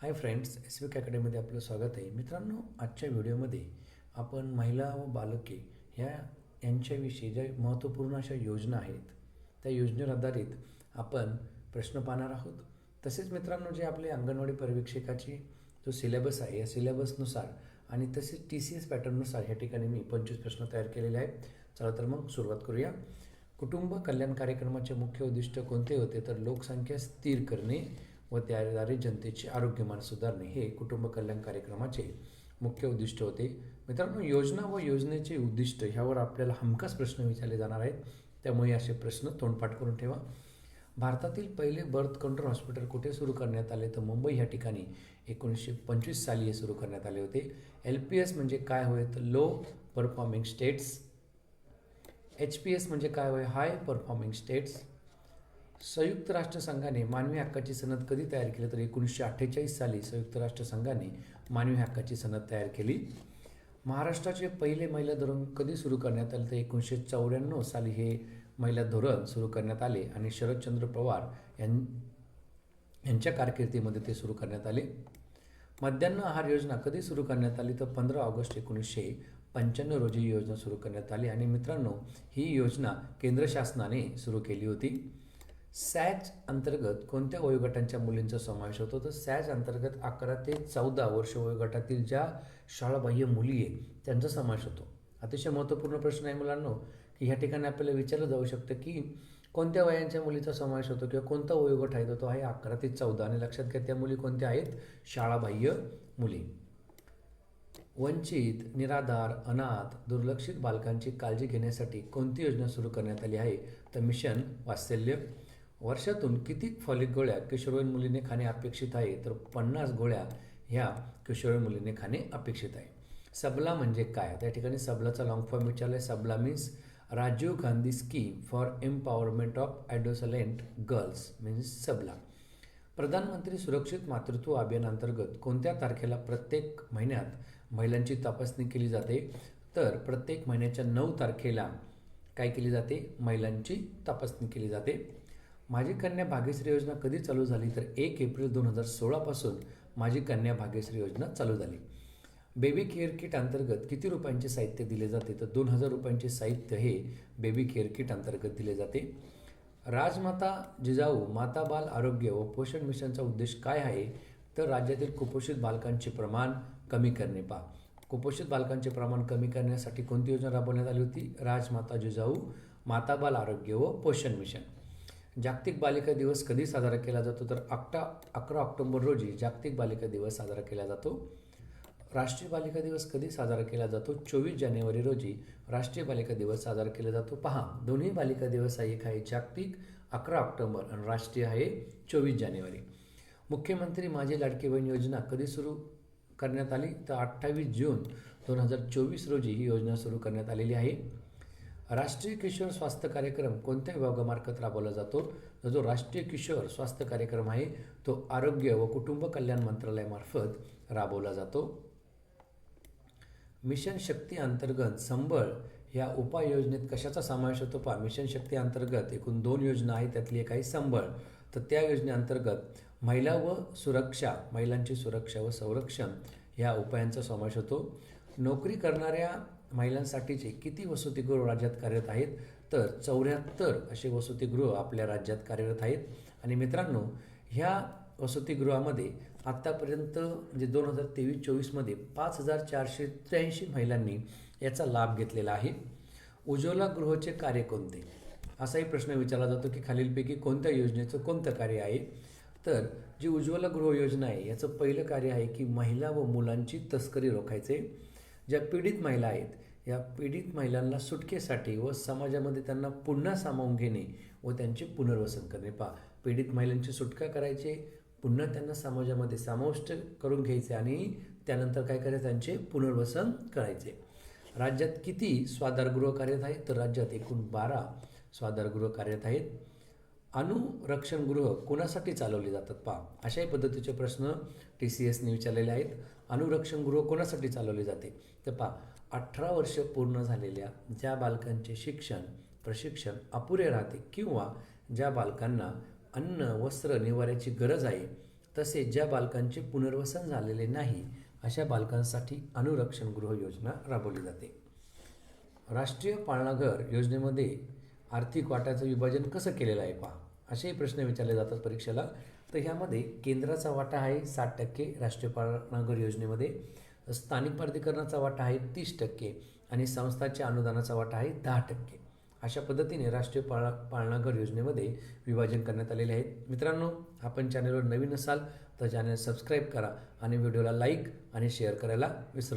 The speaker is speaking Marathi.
हाय फ्रेंड्स एस विक अकॅडमीमध्ये आपलं स्वागत आहे. मित्रांनो आजच्या व्हिडिओमध्ये आपण महिला व बालके ह्या यांच्याविषयी ज्या महत्त्वपूर्ण अशा योजना आहेत त्या योजनेवर आधारित आपण प्रश्न पाहणार आहोत. तसेच मित्रांनो जे आपले अंगणवाडी पर्यवेक्षकाची जो सिलेबस आहे या सिलेबसनुसार आणि तसेच टी सी एस पॅटर्ननुसार ह्या ठिकाणी मी पंचवीस प्रश्न तयार केलेले आहेत. चला तर मग सुरुवात करूया. कुटुंब कल्याण कार्यक्रमाचे मुख्य उद्दिष्ट कोणते होते? तर लोकसंख्या स्थिर करणे व त्याद्वारे जनतेचे आरोग्यमान सुधारणे हे कुटुंब कल्याण कार्यक्रमाचे मुख्य उद्दिष्ट होते. मित्रांनो योजना व योजनेचे उद्दिष्ट ह्यावर आपल्याला हमखास प्रश्न विचारले जाणार आहेत. त्यामुळे असे प्रश्न तोंडपाठ करून ठेवा. भारतातील पहिले बर्थ कंट्रोल हॉस्पिटल कुठे सुरू करण्यात आले? तर मुंबई ह्या ठिकाणी एकोणीसशे पंचवीस साली हे सुरू करण्यात आले होते. एल पी एस म्हणजे काय होय? तर low performing states. H P S म्हणजे काय होय? High performing states. संयुक्त राष्ट्रसंघाने मानवी हक्काची सनद कधी तयार केली? तर एकोणीसशे अठ्ठेचाळीस साली संयुक्त राष्ट्रसंघाने मानवी हक्काची सनद तयार केली. महाराष्ट्राचे पहिले महिला धोरण कधी सुरू करण्यात आले? तर एकोणीसशे चौऱ्याण्णव साली हे महिला धोरण सुरू करण्यात आले आणि शरदचंद्र पवार यां यांच्या कारकिर्दीमध्ये ते सुरू करण्यात आले. मध्यान्ह आहार योजना कधी सुरू करण्यात आली? तर पंधरा ऑगस्ट एकोणीसशे पंच्याण्णव रोजी योजना सुरू करण्यात आली आणि मित्रांनो ही योजना केंद्र शासनाने सुरू केली होती. सॅच अंतर्गत कोणत्या वयोगटांच्या मुलींचा समावेश होतो? तर सॅच अंतर्गत अकरा ते चौदा वर्ष वयोगटातील ज्या शाळाबाह्य मुली आहे त्यांचा समावेश होतो. अतिशय महत्त्वपूर्ण प्रश्न आहे मुलांनो की ह्या ठिकाणी आपल्याला विचारलं जाऊ शकतं की कोणत्या वयांच्या मुलीचा समावेश होतो किंवा कोणता वयोगट आहे? तो आहे अकरा ते चौदा. आणि लक्षात घ्या त्या मुली कोणत्या आहेत? शाळाबाह्य मुली. वंचित निराधार अनाथ दुर्लक्षित बालकांची काळजी घेण्यासाठी कोणती योजना सुरू करण्यात आली आहे? तर मिशन वात्सल्य वर्षातून किती फॉलिक गोळ्या किशोरवयीन मुलीने खाणे अपेक्षित आहे? तर पन्नास गोळ्या ह्या किशोरवयीन मुलीने खाणे अपेक्षित आहे. सबला म्हणजे काय? त्या ठिकाणी सबलाचा लॉंग फॉर्म विचारला आहे. Sabla means Rajiv Gandhi scheme for empowerment of adolescent girls means Sabla. प्रधानमंत्री सुरक्षित मातृत्व अभियानांतर्गत कोणत्या तारखेला प्रत्येक महिन्यात महिलांची तपासणी केली जाते? तर प्रत्येक महिन्याच्या नऊ तारखेला काय केली जाते? महिलांची तपासणी केली जाते. माझी कन्या भाग्यश्री योजना कधी चालू झाली तर एक एप्रिल दोन हजार सोळापासून माझी कन्या भाग्यश्री योजना चालू झाली. बेबी केअर किट अंतर्गत किती रुपयांचे साहित्य दिले जाते? तर दोन हजार रुपयांचे साहित्य हे बेबी केअर किट अंतर्गत दिले जाते. राजमाता जिजाऊ माता बाल आरोग्य व पोषण मिशनचा उद्देश काय आहे? तर राज्यातील कुपोषित बालकांचे प्रमाण कमी करणे. पा कुपोषित बालकांचे प्रमाण कमी करण्यासाठी कोणती योजना राबवण्यात आली होती? राजमाता जिजाऊ माता बाल आरोग्य व पोषण मिशन. जागतिक बालिका दिवस कधी साजरा केला जातो? तर अकरा अकरा ऑक्टोंबर रोजी जागतिक बालिका दिवस साजरा केला जातो. राष्ट्रीय बालिका दिवस कधी साजरा केला जातो? चोवीस जानेवारी रोजी राष्ट्रीय बालिका दिवस साजरा केला जातो. पहा दोन्ही बालिका दिवस आहे एक आहे जागतिक अकरा ऑक्टोंबर आणि राष्ट्रीय आहे चोवीस जानेवारी. मुख्यमंत्री माझी लाडकी बहीण योजना कधी सुरू करण्यात आली? तर अठ्ठावीस जून दोन हजार चोवीस रोजी ही योजना सुरू करण्यात आलेली आहे. राष्ट्रीय किशोर स्वास्थ्य कार्यक्रम कोणत्या विभागामार्फत राबवला जातो? तर जो राष्ट्रीय किशोर स्वास्थ्य कार्यक्रम आहे तो आरोग्य व कुटुंब कल्याण मंत्रालयामार्फत राबवला जातो. मिशन शक्ती अंतर्गत संबळ या उपाययोजनेत कशाचा समावेश होतो? पहा मिशन शक्ती अंतर्गत एकूण दोन योजना आहेत त्यातली एक आहे संबळ. तर त्या योजनेअंतर्गत महिला व सुरक्षा महिलांची सुरक्षा व संरक्षण ह्या उपायांचा समावेश होतो. नोकरी करणाऱ्या महिलांसाठीचे किती वसतिगृह राज्यात कार्यरत आहेत? तर चौऱ्याहत्तर असे वसतिगृह आपल्या राज्यात कार्यरत आहेत. आणि मित्रांनो ह्या वसतिगृहामध्ये आत्तापर्यंत म्हणजे दोन हजार तेवीस चोवीसमध्ये पाच हजार चारशे त्र्याऐंशी महिलांनी याचा लाभ घेतलेला आहे. उज्ज्वला गृहचे कार्य कोणते? असाही प्रश्न विचारला जातो की खालीलपैकी कोणत्या योजनेचं कोणतं कार्य आहे? तर जी उज्ज्वला गृह योजना आहे याचं पहिलं कार्य आहे की महिला व मुलांची तस्करी रोखायचे. ज्या पीडित महिला आहेत या पीडित महिलांना सुटकेसाठी व समाजामध्ये त्यांना पुन्हा सामावून घेणे व त्यांचे पुनर्वसन करणे. पहा पीडित महिलांची सुटका करायचे पुन्हा त्यांना समाजामध्ये समाविष्ट करून घ्यायचे आणि त्यानंतर काय करायचं? त्यांचे पुनर्वसन करायचे. राज्यात किती स्वाधारगृह कार्यरत आहेत? तर राज्यात एकूण बारा स्वाधारगृह कार्यरत आहेत. अणुरक्षणगृह कोणासाठी चालवले जातात पहा. अशाही पद्धतीचे प्रश्न टी सी एसने विचारलेले आहेत. अणुरक्षणगृह कोणासाठी चालवले जाते? तर पहा अठरा वर्ष पूर्ण झालेल्या ज्या बालकांचे शिक्षण प्रशिक्षण अपुरे राहते किंवा ज्या बालकांना अन्न वस्त्र निवाऱ्याची गरज आहे तसेच ज्या बालकांचे पुनर्वसन झालेले नाही अशा बालकांसाठी अनुरक्षण गृह योजना राबवली जाते. राष्ट्रीय पाळणाघर योजनेमध्ये आर्थिक वाट्याचं विभाजन कसं केलेलं आहे पहा? असेही प्रश्न विचारले जातात परीक्षेला. तर ह्यामध्ये केंद्राचा वाटा आहे साठ टक्के राष्ट्रीय पाळणाघर योजनेमध्ये. स्थानिक प्राधिकरणाचा वाटा आहे तीस टक्के आणि संस्थाच्या अनुदानाचा वाटा आहे दहा टक्के. अशा पद्धतीने राष्ट्रीय पाळा पाळणाघर योजनेमध्ये विभाजन करण्यात आलेले आहेत. मित्रांनो आपण चॅनलवर नवीन असाल तर चॅनल सबस्क्राईब करा आणि व्हिडिओला लाईक आणि शेअर करायला विसरू